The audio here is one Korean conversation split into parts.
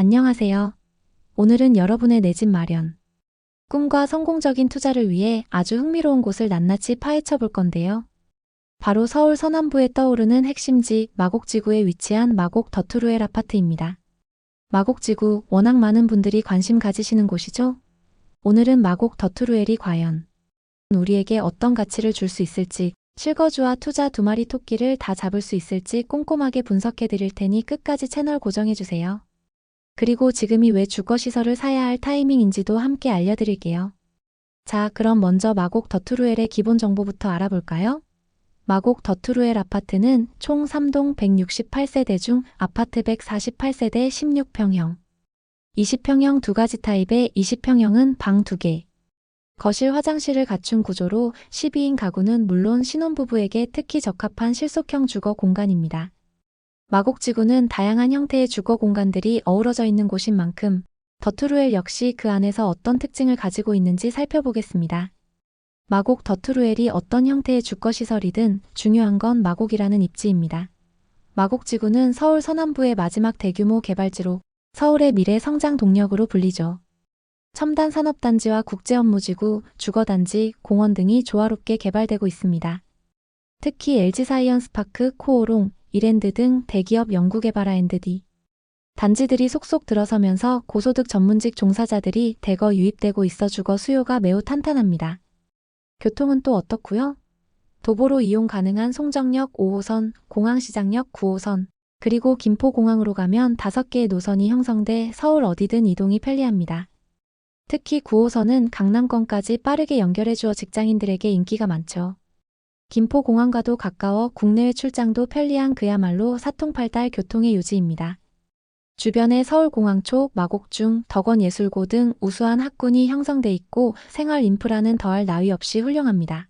안녕하세요. 오늘은 여러분의 내 집 마련. 꿈과 성공적인 투자를 위해 아주 흥미로운 곳을 낱낱이 파헤쳐 볼 건데요. 바로 서울 서남부에 떠오르는 핵심지 마곡지구에 위치한 마곡 더트루엘 아파트입니다. 마곡지구 워낙 많은 분들이 관심 가지시는 곳이죠? 오늘은 마곡 더트루엘이 과연 우리에게 어떤 가치를 줄 수 있을지 실거주와 투자 두 마리 토끼를 다 잡을 수 있을지 꼼꼼하게 분석해 드릴 테니 끝까지 채널 고정해 주세요. 그리고 지금이 왜 주거시설을 사야 할 타이밍인지도 함께 알려드릴게요. 자, 그럼 먼저 마곡 더트루엘의 기본 정보부터 알아볼까요? 마곡 더트루엘 아파트는 총 3동 168세대 중 아파트 148세대 16평형. 20평형 두 가지 타입의 20평형은 방 2개. 거실 화장실을 갖춘 구조로 12인 가구는 물론 신혼부부에게 특히 적합한 실속형 주거 공간입니다. 마곡지구는 다양한 형태의 주거 공간들이 어우러져 있는 곳인 만큼 더트루엘 역시 그 안에서 어떤 특징을 가지고 있는지 살펴보겠습니다. 마곡 더트루엘이 어떤 형태의 주거시설이든 중요한 건 마곡이라는 입지입니다. 마곡지구는 서울 서남부의 마지막 대규모 개발지로 서울의 미래 성장 동력으로 불리죠. 첨단 산업단지와 국제업무지구, 주거단지, 공원 등이 조화롭게 개발되고 있습니다. 특히 LG사이언스파크, 코오롱, 이랜드 등 대기업 연구개발 R&D 단지들이 속속 들어서면서 고소득 전문직 종사자들이 대거 유입되고 있어 주거 수요가 매우 탄탄합니다. 교통은 또 어떻고요? 도보로 이용 가능한 송정역 5호선, 공항시장역 9호선, 그리고 김포공항으로 가면 5개의 노선이 형성돼 서울 어디든 이동이 편리합니다. 특히 9호선은 강남권까지 빠르게 연결해 주어 직장인들에게 인기가 많죠. 김포공항과도 가까워 국내외 출장도 편리한 그야말로 사통팔달 교통의 요지입니다. 주변에 서울공항초, 마곡중, 덕원예술고 등 우수한 학군이 형성돼 있고 생활 인프라는 더할 나위 없이 훌륭합니다.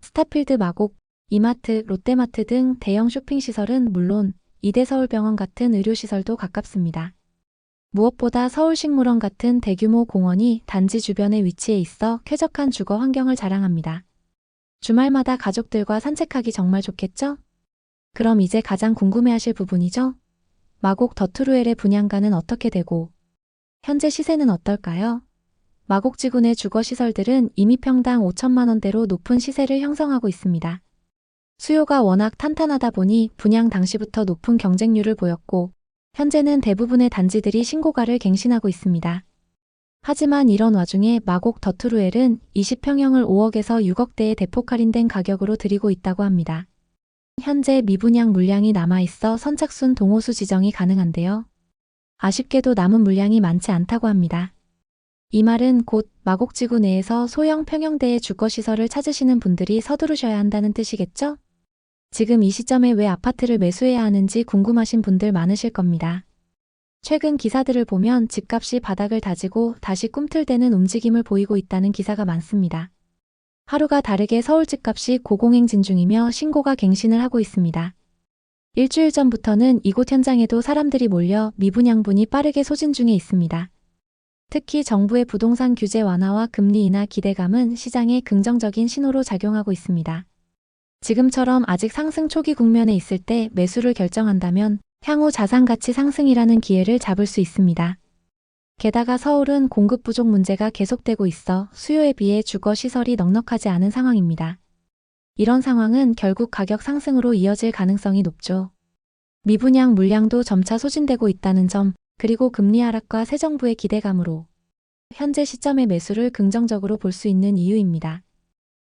스타필드 마곡, 이마트, 롯데마트 등 대형 쇼핑시설은 물론 이대서울병원 같은 의료시설도 가깝습니다. 무엇보다 서울식물원 같은 대규모 공원이 단지 주변에 위치해 있어 쾌적한 주거 환경을 자랑합니다. 주말마다 가족들과 산책하기 정말 좋겠죠? 그럼 이제 가장 궁금해하실 부분이죠? 마곡 더트루엘의 분양가는 어떻게 되고 현재 시세는 어떨까요? 마곡지구 내 주거시설들은 이미 평당 5천만 원대로 높은 시세를 형성하고 있습니다. 수요가 워낙 탄탄하다 보니 분양 당시부터 높은 경쟁률을 보였고 현재는 대부분의 단지들이 신고가를 갱신하고 있습니다. 하지만 이런 와중에 마곡 더트루엘은 20평형을 5억에서 6억대에 대폭 할인된 가격으로 드리고 있다고 합니다. 현재 미분양 물량이 남아있어 선착순 동호수 지정이 가능한데요. 아쉽게도 남은 물량이 많지 않다고 합니다. 이 말은 곧 마곡지구 내에서 소형 평형대의 주거시설을 찾으시는 분들이 서두르셔야 한다는 뜻이겠죠? 지금 이 시점에 왜 아파트를 매수해야 하는지 궁금하신 분들 많으실 겁니다. 최근 기사들을 보면 집값이 바닥을 다지고 다시 꿈틀대는 움직임을 보이고 있다는 기사가 많습니다. 하루가 다르게 서울 집값이 고공행진 중이며 신고가 갱신을 하고 있습니다. 일주일 전부터는 이곳 현장에도 사람들이 몰려 미분양분이 빠르게 소진 중에 있습니다. 특히 정부의 부동산 규제 완화와 금리 인하 기대감은 시장에 긍정적인 신호로 작용하고 있습니다. 지금처럼 아직 상승 초기 국면에 있을 때 매수를 결정한다면 향후 자산 가치 상승이라는 기회를 잡을 수 있습니다. 게다가 서울은 공급 부족 문제가 계속되고 있어 수요에 비해 주거 시설이 넉넉하지 않은 상황입니다. 이런 상황은 결국 가격 상승으로 이어질 가능성이 높죠. 미분양 물량도 점차 소진되고 있다는 점, 그리고 금리 하락과 새 정부의 기대감으로 현재 시점의 매수를 긍정적으로 볼 수 있는 이유입니다.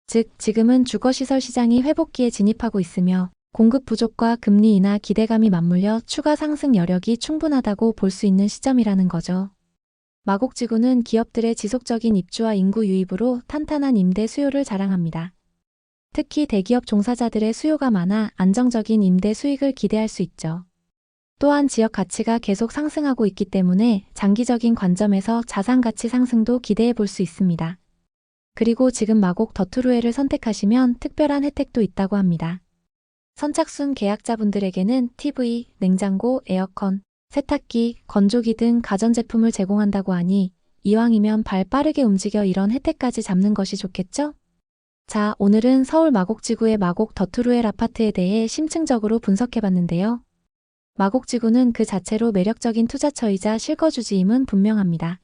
즉, 지금은 주거시설 시장이 회복기에 진입하고 있으며 공급 부족과 금리 인하 기대감이 맞물려 추가 상승 여력이 충분하다고 볼 수 있는 시점이라는 거죠. 마곡지구는 기업들의 지속적인 입주와 인구 유입으로 탄탄한 임대 수요를 자랑합니다. 특히 대기업 종사자들의 수요가 많아 안정적인 임대 수익을 기대할 수 있죠. 또한 지역 가치가 계속 상승하고 있기 때문에 장기적인 관점에서 자산 가치 상승도 기대해 볼 수 있습니다. 그리고 지금 마곡 더트루엘을 선택하시면 특별한 혜택도 있다고 합니다. 선착순 계약자분들에게는 TV, 냉장고, 에어컨, 세탁기, 건조기 등 가전제품을 제공한다고 하니 이왕이면 발 빠르게 움직여 이런 혜택까지 잡는 것이 좋겠죠? 자, 오늘은 서울 마곡지구의 마곡 더트루엘 아파트에 대해 심층적으로 분석해봤는데요. 마곡지구는 그 자체로 매력적인 투자처이자 실거주지임은 분명합니다.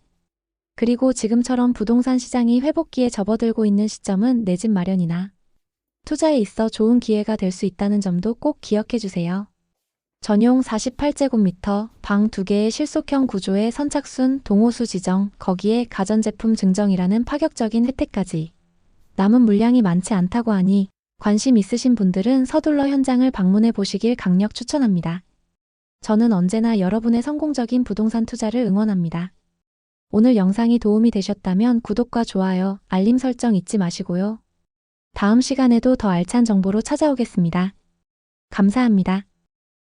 그리고 지금처럼 부동산 시장이 회복기에 접어들고 있는 시점은 내 집 마련이나 투자에 있어 좋은 기회가 될 수 있다는 점도 꼭 기억해 주세요. 전용 48제곱미터, 방 2개의 실속형 구조의 선착순 동호수 지정, 거기에 가전제품 증정이라는 파격적인 혜택까지. 남은 물량이 많지 않다고 하니 관심 있으신 분들은 서둘러 현장을 방문해 보시길 강력 추천합니다. 저는 언제나 여러분의 성공적인 부동산 투자를 응원합니다. 오늘 영상이 도움이 되셨다면 구독과 좋아요, 알림 설정 잊지 마시고요. 다음 시간에도 더 알찬 정보로 찾아오겠습니다. 감사합니다.